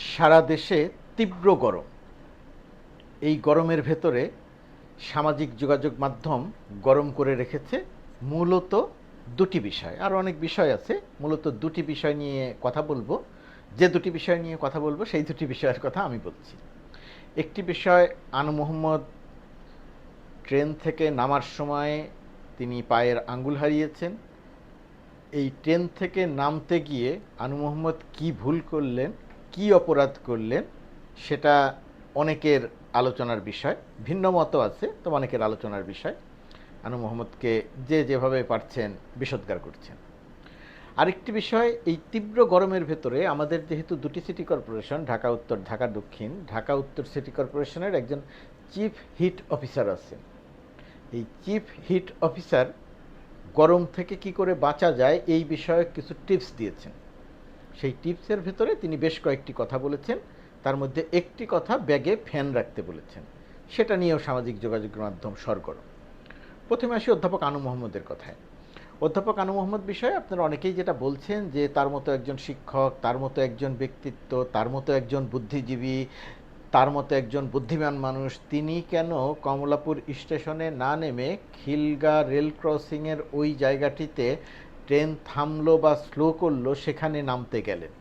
সারা দেশে তীব্র গরম। এই গরমের ভেতরে সামাজিক যোগাযোগ মাধ্যম গরম করে রেখেছে মূলত দুটি বিষয়। আর অনেক বিষয় আছে। মূলত দুটি বিষয় নিয়ে কথা বলব। যে দুটি বিষয় নিয়ে কথা বলব, সেই দুটি বিষয়ের কথা আমি বলছি। একটি বিষয়, আনু মোহাম্মদ ট্রেন থেকে নামার সময় তিনি পায়ের আঙ্গুল হারিয়েছেন। এই ট্রেন থেকে নামতে গিয়ে আনু মোহাম্মদ কি ভুল করলেন কি অপরাধ করলেন সেটা অনেকের আলোচনার বিষয়, ভিন্ন মতো আছে তো অনেকের আলোচনার বিষয়। আনু মোহাম্মদকে যে যেভাবে পারছেন বিষোদ্গার করছেন। আরেকটি বিষয়, এই তীব্র গরমের ভেতরে আমাদের যেহেতু দুটি সিটি কর্পোরেশন, ঢাকা উত্তর, ঢাকা দক্ষিণ, ঢাকা উত্তর সিটি কর্পোরেশনের একজন চিফ হিট অফিসার আছেন। এই চিফ হিট অফিসার গরম থেকে কি করে বাঁচা যায়, এই বিষয়ে কিছু টিপস দিয়েছেন। সেই টিপসের ভেতরে তিনি বেশ কয়েকটি কথা বলেছেন। তার মধ্যে একটি কথা ব্যাগে ফ্যান রাখতে বলেছেন। সেটা নিয়েও সামাজিক যোগাযোগের মাধ্যম সরগরম। প্রথমে আসি অধ্যাপক আনু মোহাম্মদের কথায়। অধ্যাপক আনু মোহাম্মদ বিষয়ে আপনারা অনেকেই যেটা বলছেন যে তার মতো একজন শিক্ষক, তার মতো একজন ব্যক্তিত্ব, তার মতো একজন বুদ্ধিজীবী, তার মতো একজন বুদ্ধিমান মানুষ, তিনি কেন কমলাপুর স্টেশনে না নেমে খিলগা রেল ক্রসিংয়ের ওই জায়গাটিতে ট্রেন থামলো বা স্লো করল সেখানে নামতে গেলেন।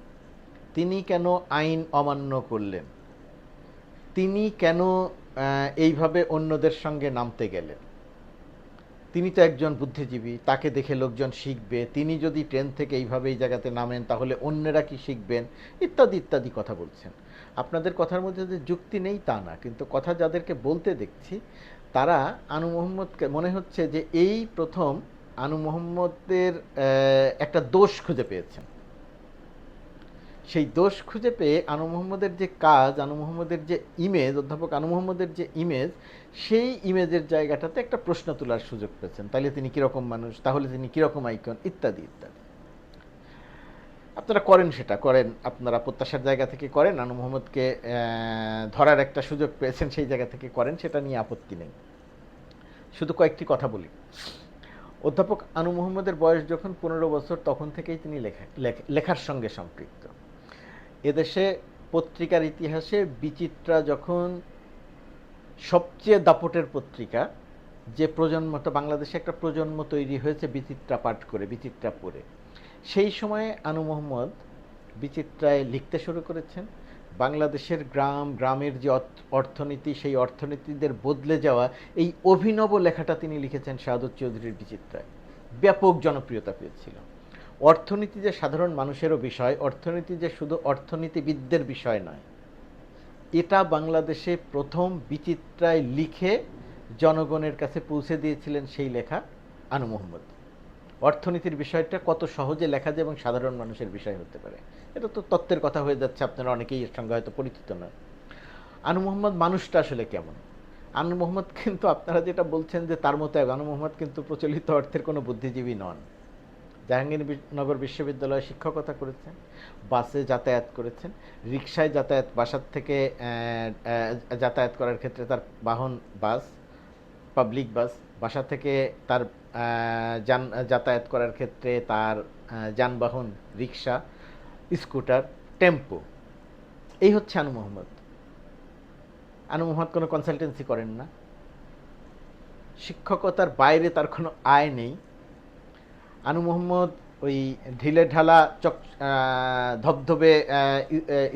তিনি কেন আইন অমান্য করলেন? তিনি কেন এইভাবে অন্যদের সঙ্গে নামতে গেলেন? তিনি তো একজন বুদ্ধিজীবী, তাকে দেখে লোকজন শিখবে। তিনি যদি ট্রেন থেকে এইভাবে এই জায়গাতে নামেন, তাহলে অন্যরা কি শিখবেন? ইত্যাদি ইত্যাদি কথা বলছেন। আপনাদের কথার মধ্যে যে যুক্তি নেই তা না, কিন্তু কথা যাদেরকে বলতে দেখছি, তারা আনু মোহাম্মদকে, মনে হচ্ছে যে এই প্রথম আনু মোহাম্মদের একটা দোষ খুঁজে পেয়েছেন। সেই দোষ খুঁজে পেয়ে আনু মোহাম্মদের যে কাজ, আনু মোহাম্মদের যে ইমেজ অধ্যাপক আনু মোহাম্মদের যে ইমেজ সেই ইমেজের জায়গাটাতে একটা প্রশ্ন তোলার সুযোগ পেয়েছেন। তাহলে তিনি কীরকম মানুষ? তাহলে তিনি কীরকম আইকন ইত্যাদি ইত্যাদি। আপনারা করেন সেটা, করেন। আপনারা প্রত্যাশার জায়গা থেকে করেন। আনু মোহাম্মদকে ধরার একটা সুযোগ পেয়েছেন, সেই জায়গা থেকে করেন। সেটা নিয়ে আপত্তি নেই। শুধু কয়েকটি কথা বলি। অধ্যাপক আনু মোহাম্মদের বয়স যখন পনেরো বছর, তখন থেকেই তিনি লেখা, লেখ- লেখার সঙ্গে সম্পৃক্ত। এদেশে পত্রিকার ইতিহাসে বিচিত্রা যখন সবচেয়ে দাপটের পত্রিকা, যে প্রজন্মটা বাংলাদেশে একটা প্রজন্ম তৈরি হয়েছে বিচিত্রা পাঠ করে, বিচিত্রা পড়ে। সেই সময়ে আনু মোহাম্মদ বিচিত্রায় লিখতে শুরু করেছেন। বাংলাদেশের গ্রাম, গ্রামের যে অর্থনীতি, সেই অর্থনীতিদের বদলে যাওয়া এই অভিনব লেখাটা তিনি লিখেছেন শাহাদত চৌধুরীর বিচিত্রায়। ব্যাপক জনপ্রিয়তা পেয়েছিল। অর্থনীতি যে সাধারণ মানুষেরও বিষয়, অর্থনীতি যে শুধু অর্থনীতিবিদদের বিষয় নয়, এটা বাংলাদেশে প্রথম বিচিত্রায় লিখে জনগণের কাছে পৌঁছে দিয়েছিলেন সেই লেখা আনু মোহাম্মদ। অর্থনীতির বিষয়টা কত সহজে লেখা যায় এবং সাধারণ মানুষের বিষয় হতে পারে। এটা তো তত্ত্বের কথা হয়ে যাচ্ছে, আপনারা অনেকেই এর সঙ্গে হয়তো পরিচিত নয়। আনু মোহাম্মদ মানুষটা আসলে কেমন? আনু মোহাম্মদ কিন্তু আপনারা যেটা বলছেন যে তার মতো আনু মোহাম্মদ কিন্তু প্রচলিত অর্থের কোনো বুদ্ধিজীবী নন। জাহাঙ্গীরনগর বিশ্ববিদ্যালয়ে শিক্ষকতা করেছেন, বাসে যাতায়াত করেছেন রিক্সায় যাতায়াত, বাসার থেকে যাতায়াত করার ক্ষেত্রে তার বাহন বাস পাবলিক বাস বাসা থেকে তার যান, যাতায়াত করার ক্ষেত্রে তার যানবাহন, রিক্সা, স্কুটার, টেম্পো। এই হচ্ছে আনু মোহাম্মদ। আনু মোহাম্মদ কোনো কনসালটেন্সি করেন না। শিক্ষকতার বাইরে তার কোনো আয় নেই। আনু মোহাম্মদ ওই ঢিলে ঢালা চক ধবধবে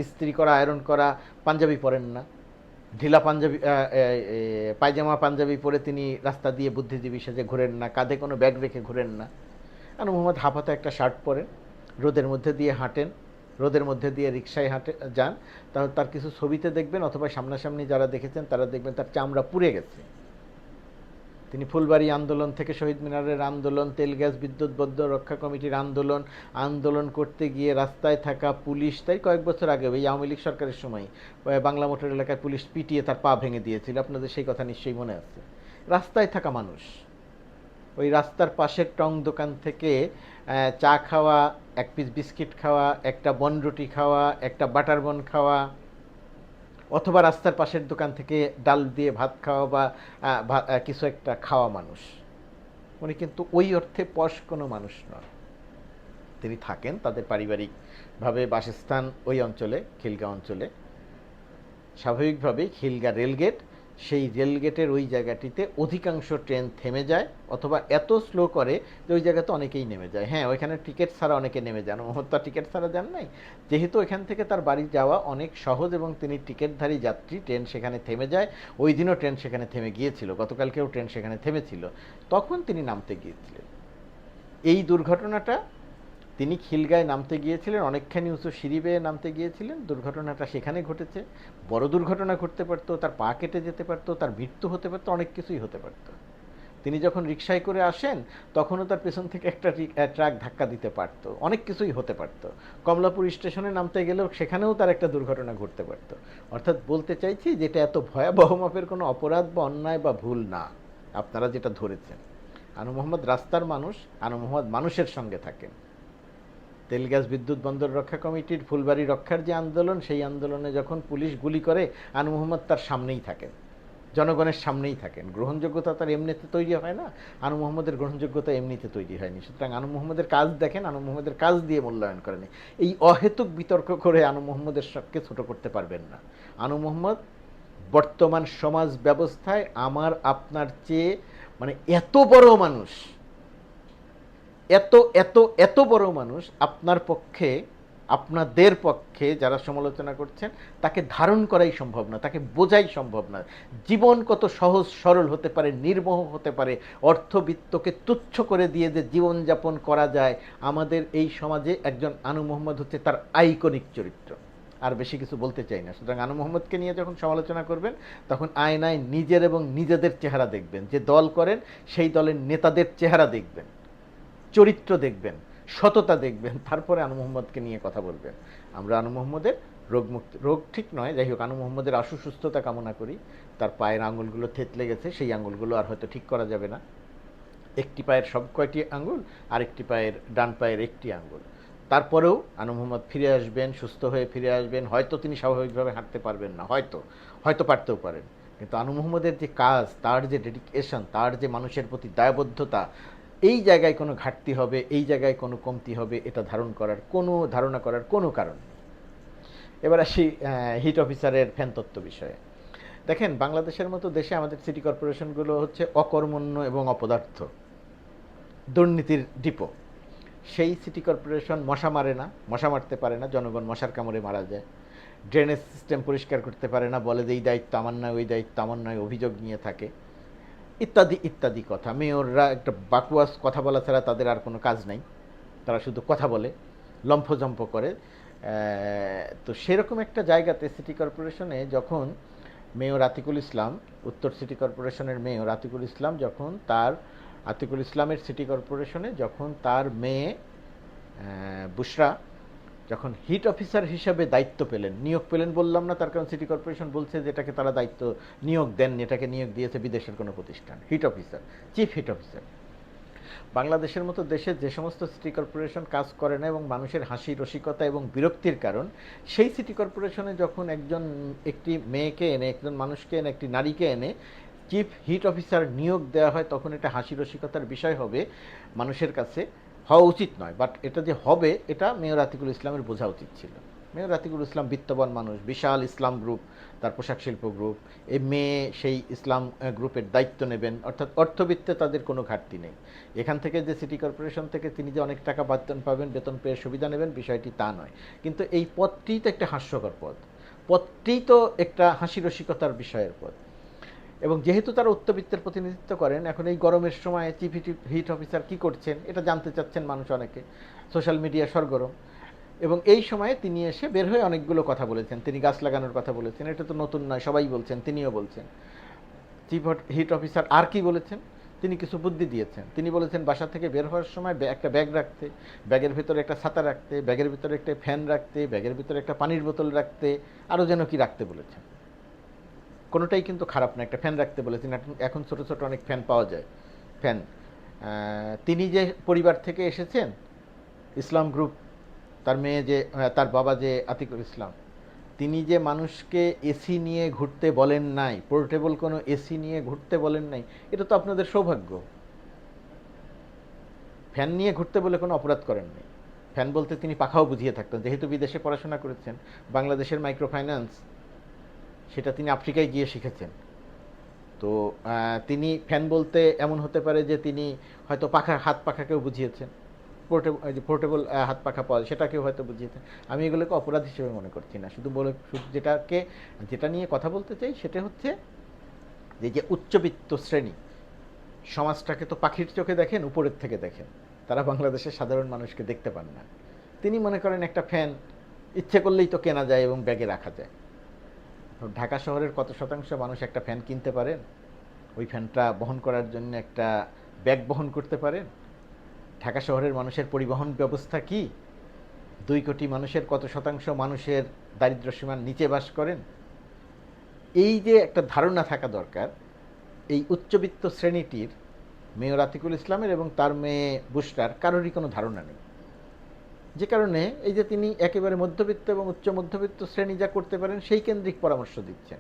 ইস্ত্রি করা আয়রন করা, পাঞ্জাবি পরেন না। ঢিলা পাঞ্জাবি পায়জামা পাঞ্জাবি পরে তিনি রাস্তা দিয়ে বুদ্ধিজীবী সাজে ঘোরেন না, কাঁধে কোনো ব্যাগ রেখে ঘোরেন না। আর মোহাম্মদ হাফাতে একটা শার্ট পরেন, রোদের মধ্যে দিয়ে হাঁটেন, রোদের মধ্যে দিয়ে রিক্সায় হাঁটে, যান। তাহলে তার কিছু ছবিতে দেখবেন অথবা সামনাসামনি যারা দেখেছেন তারা দেখবেন তার চামড়া পুড়ে গেছে। তিনি ফুলবাড়ি আন্দোলন থেকে শহীদ মিনারের আন্দোলন, তেল, গ্যাস, বিদ্যুৎ বদ্ধ রক্ষা কমিটির আন্দোলন আন্দোলন করতে গিয়ে রাস্তায় থাকা পুলিশ, তাই কয়েক বছর আগে, এই আওয়ামী লীগ সরকারের সময় বাংলা মোটর এলাকায় পুলিশ পিটিয়ে তার পা ভেঙে দিয়েছিল। আপনাদের সেই কথা নিশ্চয়ই মনে আছে। রাস্তায় থাকা মানুষ, ওই রাস্তার পাশের টং দোকান থেকে চা খাওয়া, এক পিস বিস্কিট খাওয়া, একটা বনরুটি খাওয়া, একটা বাটার বন খাওয়া অথবা রাস্তার পাশের দোকান থেকে ডাল দিয়ে ভাত খাওয়া বা কিছু একটা খাওয়া মানুষ। উনি কিন্তু ওই অর্থে পশ কোনো মানুষ নন। তিনি থাকেন তাদের পারিবারিকভাবে বাসস্থান ওই অঞ্চলে খিলগা অঞ্চলে। স্বাভাবিকভাবেই খিলগা রেলগেট সেই রেলগেটের ওই জায়গাটিতে অধিকাংশ ট্রেন থেমে যায় অথবা এত স্লো করে যে ওই জায়গাতে অনেকেই নেমে যায়। হ্যাঁ ওইখানে টিকিট ছাড়া অনেকে নেমে যান মোহাম্মদ তো টিকিট ছাড়া যান নাই। যেহেতু এখান থেকে তার বাড়ি যাওয়া অনেক সহজ এবং তিনি টিকিটধারী যাত্রী, ট্রেন সেখানে থেমে যায়। ওই দিনও ট্রেন সেখানে থেমে গিয়েছিল। গতকালকেও ট্রেন সেখানে থেমেছিল। তখন তিনি নামতে গিয়েছিলেন। এই দুর্ঘটনাটা তিনি খিলগায় নামতে গিয়েছিলেন, অনেকখানি উঁচু সিঁড়ি বেয়ে নামতে গিয়েছিলেন। দুর্ঘটনাটা সেখানে ঘটেছে। বড় দুর্ঘটনা ঘটতে পারতো, তার পা কেটে যেতে পারতো, তার মৃত্যু হতে পারতো, অনেক কিছুই হতে পারতো। তিনি যখন রিক্সায় করে আসেন, তখনও তার পেছন থেকে একটা ট্রাক ধাক্কা দিতে পারতো। অনেক কিছুই হতে পারতো। কমলাপুর স্টেশনে নামতে গেলেও সেখানেও তার একটা দুর্ঘটনা ঘটতে পারতো। অর্থাৎ বলতে চাইছি যেটা এত ভয়াবহ মাপের কোনো অপরাধ বা অন্যায় বা ভুল না। আপনারা যেটা ধরেছেন। আনু মোহাম্মদ রাস্তার মানুষ, আনু মোহাম্মদ মানুষের সঙ্গে থাকেন। তেলগ্যাস বিদ্যুৎ বন্দর রক্ষা কমিটির ফুলবাড়ি রক্ষার যে আন্দোলন, সেই আন্দোলনে যখন পুলিশ গুলি করে, আনু মোহাম্মদ তার সামনেই থাকেন, জনগণের সামনেই থাকেন। গ্রহণযোগ্যতা তার এমনিতে তৈরি হয় না, আনু মোহাম্মদের গ্রহণযোগ্যতা এমনিতে তৈরি হয়নি। সুতরাং আনু মোহাম্মদের কাজ দেখেন, আনু মোহাম্মদের কাজ দিয়ে মূল্যায়ন করেন। এই অহেতুক বিতর্ক করে আনু মোহাম্মদের সবকে ছোট করতে পারবেন না। আনু মোহাম্মদ, বর্তমান সমাজ ব্যবস্থায় আমার, আপনার চেয়ে মানে এত বড় মানুষ এত এত এত বড় মানুষ আপনার পক্ষে, আপনাদের পক্ষে যারা সমালোচনা করছেন, তাকে ধারণ করাই সম্ভব না, তাকে বোঝাই সম্ভব না। জীবন কত সহজ, সরল হতে পারে, নির্মোহ হতে পারে, অর্থবিত্তকে তুচ্ছ করে দিয়ে যে জীবনযাপন করা যায়, আমাদের এই সমাজে একজন আনু মোহাম্মদ হচ্ছে তার আইকনিক চরিত্র। আর বেশি কিছু বলতে চাই না। সুতরাং আনু মোহাম্মদকে নিয়ে যখন সমালোচনা করবেন, তখন আয়নায় নিজের এবং নিজেদের চেহারা দেখবেন। যে দল করেন, সেই দলের নেতাদের চেহারা দেখবেন। চরিত্র দেখবেন, সততা দেখবেন, তারপরে আনু মোহাম্মদকে নিয়ে কথা বলবেন। আমরা আনু মোহাম্মদের রোগ মুক্তি, রোগ ঠিক নয়, যাই হোক, আনু মোহাম্মদের আশু সুস্থতা কামনা করি। তার পায়ের আঙুলগুলো থেতলে গেছে, সেই আঙুলগুলো আর হয়তো ঠিক করা যাবে না। একটি পায়ের সব কয়টি আঙ্গুল আরেকটি পায়ের, ডান পায়ের একটি আঙুল। তারপরেও আনু মোহাম্মদ ফিরে আসবেন, সুস্থ হয়ে ফিরে আসবেন। হয়তো তিনি স্বাভাবিকভাবে হাঁটতে পারবেন না, হয়তো হয়তো পারতেও পারেন। কিন্তু আনু মোহাম্মদের যে কাজ, তার যে ডেডিকেশন তার যে মানুষের প্রতি দায়বদ্ধতা এই জায়গায় কোনো ঘাটতি হবে, এই জায়গায় কোনো কমতি হবে, এটা ধারণ করার কোনো ধারণা করার কোনো কারণ নেই। এবার আসি হিট অফিসারের ফ্যান তত্ত্ব বিষয়ে। দেখেন, বাংলাদেশের মতো দেশে আমাদের সিটি কর্পোরেশনগুলো হচ্ছে অকর্মণ্য এবং অপদার্থ। দুর্নীতির ডিপো। সেই সিটি কর্পোরেশন মশা মারে না, মশা মারতে পারে না, জনগণ মশার কামড়ে মারা যায়। ড্রেনেজ সিস্টেম পরিষ্কার করতে পারে না, বলে যে এই দায়িত্ব আমার নয়, ওই দায়িত্ব আমার নয়, অভিযোগ নিয়ে থাকে। ইত্যাদি ইত্যাদি কথা। মেয়ররা একটা বাকুয়াস কথা বলা ছাড়া তাদের আর কোনো কাজ নাই। তারা শুধু কথা বলে, লম্ফজম্প করে। তো সেরকম একটা জায়গাতে সিটি কর্পোরেশনে যখন মেয়র আতিকুল ইসলাম, উত্তর সিটি কর্পোরেশনের মেয়র আতিকুল ইসলাম যখন তার, আতিকুল ইসলামের সিটি কর্পোরেশনে যখন তার মেয়ে বুশরা যখন হিট অফিসার হিসাবে দায়িত্ব পেলেন, নিয়োগ পেলেন বললাম না, তার কারণ সিটি কর্পোরেশন বলছে যে এটাকে তারা দায়িত্ব নিয়োগ দেন এটাকে নিয়োগ দিয়েছে বিদেশের কোনো প্রতিষ্ঠান। Heat officer, chief heat officer. বাংলাদেশের মতো দেশে যে সমস্ত সিটি কর্পোরেশন কাজ করে না এবং মানুষের হাসি, রসিকতা এবং বিরক্তির কারণ, সেই সিটি কর্পোরেশনে যখন একজন একটি মেয়েকে এনে, একজন মানুষকে এনে, একটি নারীকে এনে চিফ হিট অফিসার নিয়োগ দেওয়া হয়, তখন এটা হাসি, রসিকতার বিষয় হবে মানুষের কাছে। হওয়া উচিত নয় বাট এটা যে হবে, এটা মেয়র আতিকুল ইসলামের বোঝা উচিত ছিল। মেয়র আতিকুল ইসলাম বিত্তবান মানুষ, বিশাল ইসলাম গ্রুপ তার পোশাক শিল্প গ্রুপ এই মেয়ে সেই ইসলাম গ্রুপের দায়িত্ব নেবেন, অর্থাৎ অর্থবিত্তে তাদের কোনো ঘাটতি নেই। এখান থেকে যে সিটি কর্পোরেশন থেকে তিনি যে অনেক টাকা বেতন পাবেন, বেতন পেয়ে সুবিধা নেবেন, বিষয়টি তা নয়। কিন্তু এই পদটি তো একটা হাস্যকর পদ। পদটি তো একটা হাসি রসিকতার বিষয়ের পদ। এবং যেহেতু তারা উচ্চবিত্তের প্রতিনিধিত্ব করেন, এখন এই গরমের সময় চিফ হিট অফিসার কি করছেন, এটা জানতে চাচ্ছেন মানুষ অনেকে, সোশ্যাল মিডিয়া সরগরম। এবং এই সময়ে তিনি এসে বের হয়ে অনেকগুলো কথা বলেছেন, তিনি গাছ লাগানোর কথা বলেছেন, এটা তো নতুন নয়, সবাই বলছেন, তিনিও বলছেন। চিফ হিট অফিসার আর কি বলেছেন? তিনি কিছু বুদ্ধি দিয়েছেন। তিনি বলেছেন, বাসা থেকে বের হওয়ার সময় একটা ব্যাগ রাখতে, ব্যাগের ভিতরে একটা ছাতা রাখতে, ব্যাগের ভিতরে একটা ফ্যান রাখতে, ব্যাগের ভিতরে একটা পানির বোতল রাখতে, আরও যেন কি রাখতে বলেছেন। কোনোটাই কিন্তু খারাপ না। একটা ফ্যান রাখতে বলেছেন। এখন- ছোট ছোট অনেক ফ্যান পাওয়া যায়। ফ্যান তিনি যে পরিবার থেকে এসেছেন, ইসলাম গ্রুপ তার মেয়ে যে তার বাবা যে আতিকুল ইসলাম, তিনি যে মানুষকে এসি নিয়ে ঘুরতে বলেন নাই পোর্টেবল কোনো এসি নিয়ে ঘুরতে বলেন নাই, এটা তো আপনাদের সৌভাগ্য। ফ্যান নিয়ে ঘুরতে বলে কোনো অপরাধ করেন নাই। ফ্যান বলতে তিনি পাখাও বুঝিয়ে থাকতেন। যেহেতু বিদেশে পড়াশোনা করেছেন, বাংলাদেশের মাইক্রো ফাইন্যান্স সেটা তিনি আফ্রিকায় গিয়ে শিখেছেন। তো তিনি ফ্যান বলতে এমন হতে পারে যে তিনি হয়তো পাখা হাত পাখাকেও বুঝিয়েছেন। পোর্টেবল পোর্টেবল হাত পাখা পাওয়া সেটাকেও হয়তো বুঝিয়েছেন। আমি এগুলোকে অপরাধ হিসেবে মনে করছি না। শুধু বলে, শুধু যেটাকে, যেটা নিয়ে কথা বলতে চাই সেটা হচ্ছে যে যে উচ্চবিত্ত শ্রেণি, সমাজটাকে তো পাখির চোখে দেখেন, উপরের থেকে দেখেন। তারা বাংলাদেশের সাধারণ মানুষকে দেখতে পান না। তিনি মনে করেন একটা ফ্যান ইচ্ছে করলেই তো কেনা যায় এবং ব্যাগে রাখা যায়। ঢাকা শহরের কত শতাংশ মানুষ একটা ফ্যান কিনতে পারেন ওই ফ্যানটা বহন করার জন্য একটা ব্যাগ বহন করতে পারেন ঢাকা শহরের মানুষের পরিবহন ব্যবস্থা কি? দুই কোটি মানুষের কত শতাংশ মানুষের দারিদ্র্য সীমার নিচে বাস করেন? এই যে একটা ধারণা থাকা দরকার, এই উচ্চবিত্ত শ্রেণীটির মেয়র আতিকুল ইসলামের এবং তার মেয়ে বুস্টার কারোরই কোনো ধারণা নেই। যে কারণে এই যে তিনি একেবারে মধ্যবিত্ত এবং উচ্চ মধ্যবিত্ত শ্রেণি যা করতে পারেন, সেই কেন্দ্রিক পরামর্শ দিচ্ছেন।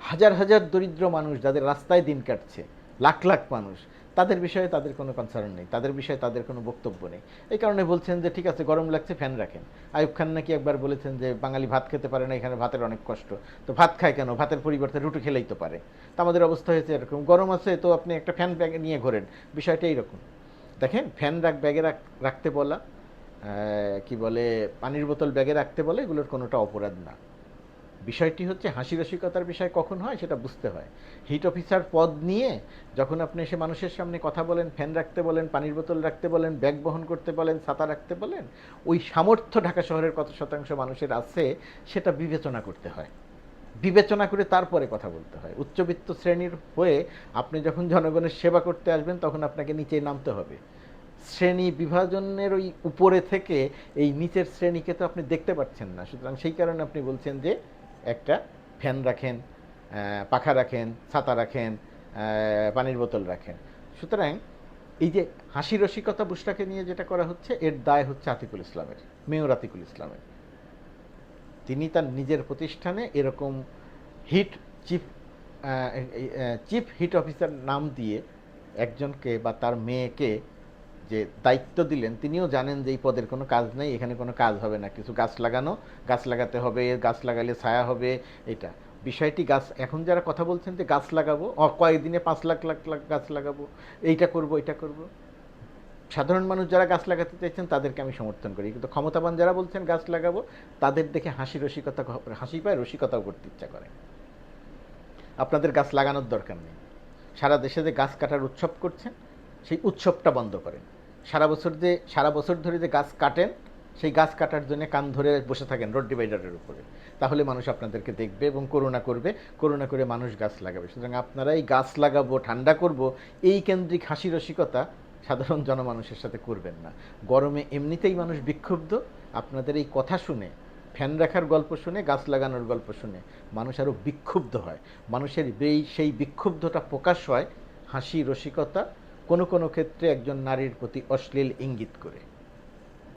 হাজার হাজার দরিদ্র মানুষ যাদের রাস্তায় দিন কাটছে, লাখ লাখ মানুষ, তাদের বিষয়ে তাদের কোনো কনসার্ন নেই, তাদের বিষয়ে তাদের কোনো বক্তব্য নেই। এই কারণে বলছেন যে, ঠিক আছে, গরম লাগছে, ফ্যান রাখেন। আয়ুব খান নাকি একবার বলেছেন যে, বাঙালি ভাত খেতে পারে না, এখানে ভাতের অনেক কষ্ট। তো ভাত খায় কেন? ভাতের পরিবর্তে রুটি খেলেই তো পারে। তো আমাদের অবস্থা হয়েছে এরকম। গরম আছে, তো আপনি একটা ফ্যান ব্যাগে নিয়ে ঘোরেন। বিষয়টা এইরকম। দেখেন, ফ্যান রাখ, ব্যাগে রাখ, রাখতে বলা কি বলে, পানির বোতল ব্যাগে রাখতে বলে, এগুলোর কোনোটা অপরাধ না। বিষয়টি হচ্ছে হাসি রসিকতার বিষয় কখন হয় সেটা বুঝতে হয়। হিট অফিসার পদ নিয়ে যখন আপনি এসে মানুষের সামনে কথা বলেন, ফ্যান রাখতে বলেন, পানির বোতল রাখতে বলেন, ব্যাগ বহন করতে বলেন, ছাতা রাখতে বলেন, ওই সামর্থ্য ঢাকা শহরের কত শতাংশ মানুষের আছে, সেটা বিবেচনা করতে হয়। বিবেচনা করে তারপরে কথা বলতে হয়। উচ্চবিত্ত শ্রেণির হয়ে আপনি যখন জনগণের সেবা করতে আসবেন, তখন আপনাকে নিচে নামতে হবে। শ্রেণি বিভাজনের ওই উপরে থেকে এই নিচের শ্রেণীকে তো আপনি দেখতে পাচ্ছেন না। সুতরাং সেই কারণে আপনি বলছেন যে একটা ফ্যান রাখেন পাখা রাখেন, ছাতা রাখেন পানির বোতল রাখেন। সুতরাং এই যে হাসি রসিকতা বুসটাকে নিয়ে যেটা করা হচ্ছে, এর দায় হচ্ছে আতিকুল ইসলামের, মেয়র আতিকুল ইসলামের। তিনি তার নিজের প্রতিষ্ঠানে এরকম heat chief chief heat officer নাম দিয়ে একজনকে বা তার মেয়েকে যে দায়িত্ব দিলেন, তিনিও জানেন যে এই পদের কোনো কাজ নেই, এখানে কোনো কাজ হবে না। কিছু গাছ লাগানো, গাছ লাগাতে হবে, গাছ লাগালে ছায়া হবে, এটা। বিষয়টি গাছ, এখন যারা কথা বলছেন যে গাছ লাগাবো কয়েকদিনে পাঁচ লাখ লাখ লাখ গাছ লাগাবো, এইটা করব, এটা করব। সাধারণ মানুষ যারা গাছ লাগাতে চাইছেন, তাদেরকে আমি সমর্থন করি। কিন্তু ক্ষমতাবান যারা বলছেন গাছ লাগাবো, তাদের দেখে হাসি রসিকতা হাসি পায়, রসিকতাও করতে ইচ্ছা করে। আপনাদের গাছ লাগানোর দরকার নেই। সারা দেশে যে গাছ কাটার উৎসব করছেন, সেই উৎসবটা বন্ধ করেন। সারা বছর যে, সারা বছর ধরে যে গাছ কাটেন, সেই গাছ কাটার জন্য কান ধরে বসে থাকেন রোড ডিভাইডারের উপরে। তাহলে মানুষ আপনাদেরকে দেখবে এবং করুণা করবে, করুণা করে মানুষ গাছ লাগাবে। সুতরাং আপনারা এই গাছ লাগাবো, ঠান্ডা করব, এই কেন্দ্রিক হাসি রসিকতা সাধারণ জনমানুষের সাথে করবেন না। গরমে এমনিতেই মানুষ বিক্ষুব্ধ, আপনাদের এই কথা শুনে, ফ্যান রাখার গল্প শুনে, গাছ লাগানোর গল্প শুনে মানুষ আরও বিক্ষুব্ধ হয়। মানুষের সেই বিক্ষুব্ধটা প্রকাশ হয় হাসি রসিকতা কোনো কোনো ক্ষেত্রে একজন নারীর প্রতি অশ্লীল ইঙ্গিত করে।